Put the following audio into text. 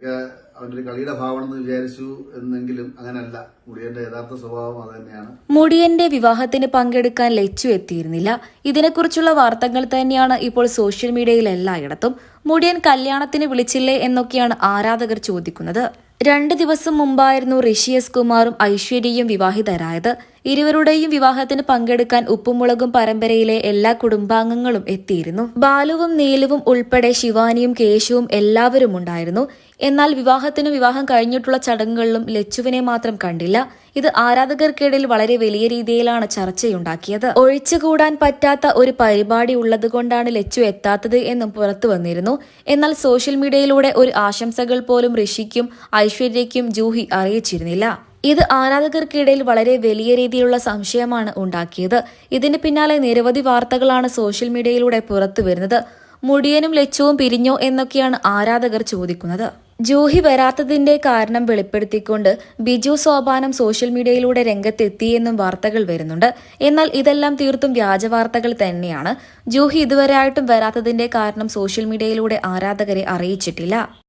ഒക്കെ അവന്റെ ഒരു കളിയുടെ ഭാവമെന്ന് വിചാരിച്ചു എന്നെങ്കിലും അങ്ങനല്ല. മുടിയന്റെ യഥാർത്ഥ സ്വഭാവം അത് തന്നെയാണ്. മുടിയന്റെ വിവാഹത്തിന് പങ്കെടുക്കാൻ ലച്ചു എത്തിയിരുന്നില്ല. ഇതിനെക്കുറിച്ചുള്ള വാർത്തകൾ തന്നെയാണ് ഇപ്പോൾ സോഷ്യൽ മീഡിയയിൽ എല്ലായിടത്തും. മുടിയൻ കല്യാണത്തിന് വിളിച്ചില്ലേ എന്നൊക്കെയാണ് ആരാധകർ ചോദിക്കുന്നത്. രണ്ട് ദിവസം മുമ്പായിരുന്നു ഋഷി എസ് കുമാറും ഐശ്വര്യയും വിവാഹിതരായത്. ഇരുവരുടെയും വിവാഹത്തിന് പങ്കെടുക്കാൻ ഉപ്പുമുളകും പരമ്പരയിലെ എല്ലാ കുടുംബാംഗങ്ങളും എത്തിയിരുന്നു. ബാലുവും നീലുവും ഉൾപ്പെടെ ശിവാനിയും കേശുവും എല്ലാവരും ഉണ്ടായിരുന്നു. എന്നാൽ വിവാഹത്തിനും വിവാഹം കഴിഞ്ഞിട്ടുള്ള ചടങ്ങുകളിലും ലച്ചുവിനെ മാത്രം കണ്ടില്ല. ഇത് ആരാധകർക്കിടയിൽ വളരെ വലിയ രീതിയിലാണ് ചർച്ചയുണ്ടാക്കിയത്. ഒഴിച്ചുകൂടാൻ പറ്റാത്ത ഒരു പരിപാടി ഉള്ളതുകൊണ്ടാണ് ലച്ചു എത്താത്തത് എന്നും പുറത്തു വന്നിരുന്നു. എന്നാൽ സോഷ്യൽ മീഡിയയിലൂടെ ഒരു ആശംസകൾ പോലും ഋഷിക്കും ഐശ്വര്യയ്ക്കും ജൂഹി അറിയിച്ചിരുന്നില്ല. ഇത് ആരാധകർക്കിടയിൽ വളരെ വലിയ രീതിയിലുള്ള സംശയമാണ് ഉണ്ടാക്കിയത്. ഇതിന് പിന്നാലെ നിരവധി വാർത്തകളാണ് സോഷ്യൽ മീഡിയയിലൂടെ പുറത്തു വരുന്നത്. മുടിയനും ലച്ചുവും പിരിഞ്ഞോ എന്നൊക്കെയാണ് ആരാധകർ ചോദിക്കുന്നത്. ജൂഹി വരാത്തതിന്റെ കാരണം വെളിപ്പെടുത്തിക്കൊണ്ട് ബിജു സോപാനം സോഷ്യൽ മീഡിയയിലൂടെ രംഗത്തെത്തിയെന്നും വാർത്തകൾ വരുന്നുണ്ട്. എന്നാൽ ഇതെല്ലാം തീർത്തും വ്യാജ വാർത്തകൾ തന്നെയാണ്. ജൂഹി ഇതുവരെയായിട്ടും വരാത്തതിന്റെ കാരണം സോഷ്യൽ മീഡിയയിലൂടെ ആരാധകരെ അറിയിച്ചിട്ടില്ല.